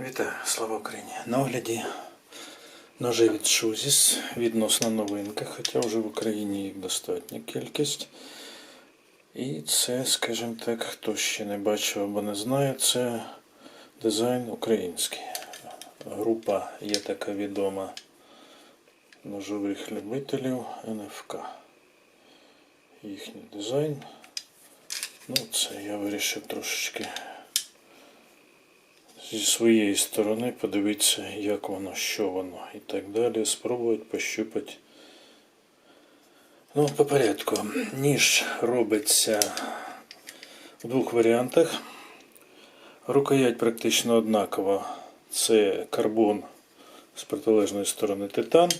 Вітаю, слава Україні! На огляді ножи від Шузіс, відносно новинка, хоча вже в Україні їх достатня кількість. І це, скажімо так, хто ще не бачив або не знає, це дизайн український. Група є така відома ножових любителів НФК. Їхній дизайн. Ну, це я вирішив трошечки зі своєї сторони подивитися, як воно, що воно і так далі. Спробувати пощупати. Ну, по порядку. Ніж робиться в двох варіантах. Рукоять практично однакова. Це карбон з протилежної сторони титан.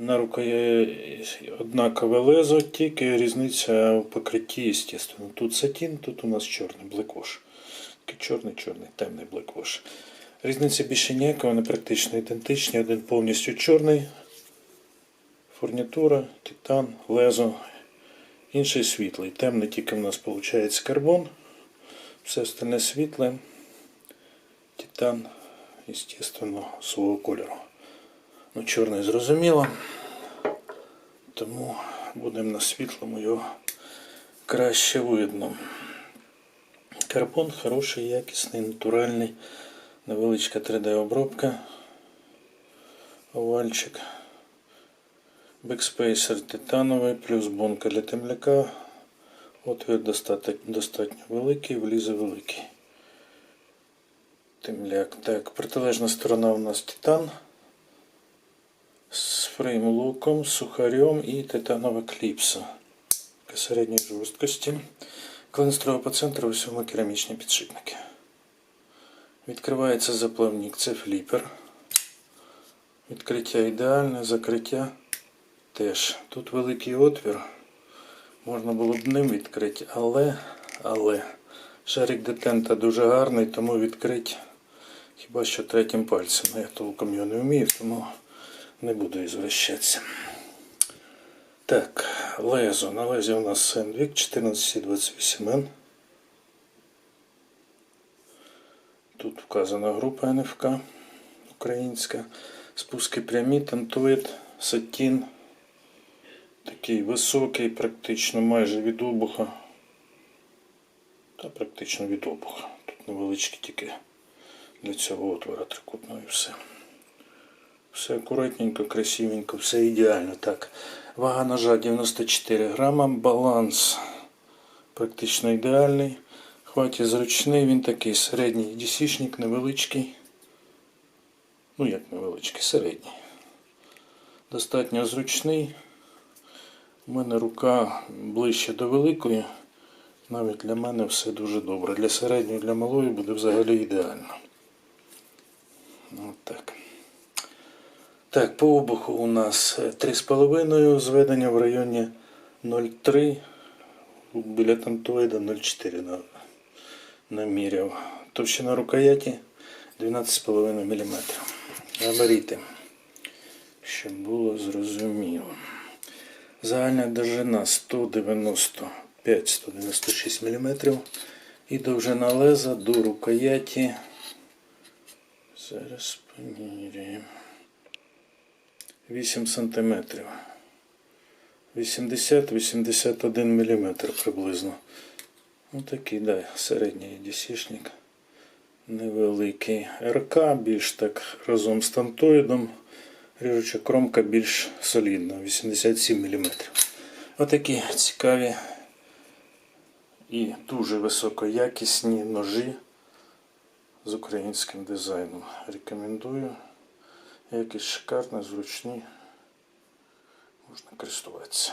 На рукоять однакове лезо, тільки різниця в покритті, звісно. Тут сатін, тут у нас чорний блекош. Чорний, чорний, темний блекош. Різниця більше ніяка, вони практично ідентичні. Один повністю чорний. Фурнітура, титан, лезо. Інший світлий. Темний тільки в нас виходить карбон. Все остальне світле. Титан, звісно, свого кольору. Ну, чорний зрозуміло. Тому будемо на світлому його краще видно. Карбон хороший, якісний, натуральний, невеличка 3D-обробка, овальчик, бекспейсер титановий, плюс бонка для темляка. Отвір достатньо, великий, влізе великий. Темляк. Так, протилежна сторона у нас титан з фрейм-луком, сухарем і титанова кліпса середньої жорсткості. Клинстрова по центру усьому керамічні підшипники. Відкривається заплавник, це фліпер. Відкриття ідеальне, закриття теж. Тут великий отвір. Можна було б ним відкрити, але, але шарик детента дуже гарний, тому відкрити хіба що третім пальцем. Я толком його не вмію, тому не буду ізвращатися. Так, лезо. На лезі у нас Сендвік 1428N. Тут вказана група НФК українська. Спуски прямі, тантует, сатін. Такий високий, практично майже від обуха. Та практично від обуха. Тут невеличкі тільки для цього отвора трикутного і все. Все акуратненько, красивенько, все ідеально. Так. Вага ножа 94 грама, баланс практично ідеальний. Хваті зручний, він такий середній дісішник, невеличкий. Ну як невеличкий, середній. Достатньо зручний. У мене рука ближче до великої. Навіть для мене все дуже добре. Для середньої, для малої буде взагалі ідеально. От так. Так, по обуху у нас 3,5 зведення в районі 0,3. Біля тантоїда 0,4 на, наміряв. Товщина рукояті 12,5 мм. Габаріти, щоб було зрозуміло. Загальна довжина 195-196 мм. І довжина леза до рукояті. Зараз поміряємо. 8 см. 80-81 мм приблизно. Отакий, да, середній дісішник. Невеликий. РК більш так разом з тантоїдом. Ріжуча кромка більш солідна, 87 мм. Отакі цікаві і дуже високоякісні ножі з українським дизайном. Рекомендую. Якісь шикарні, зручні. Можна користуватися.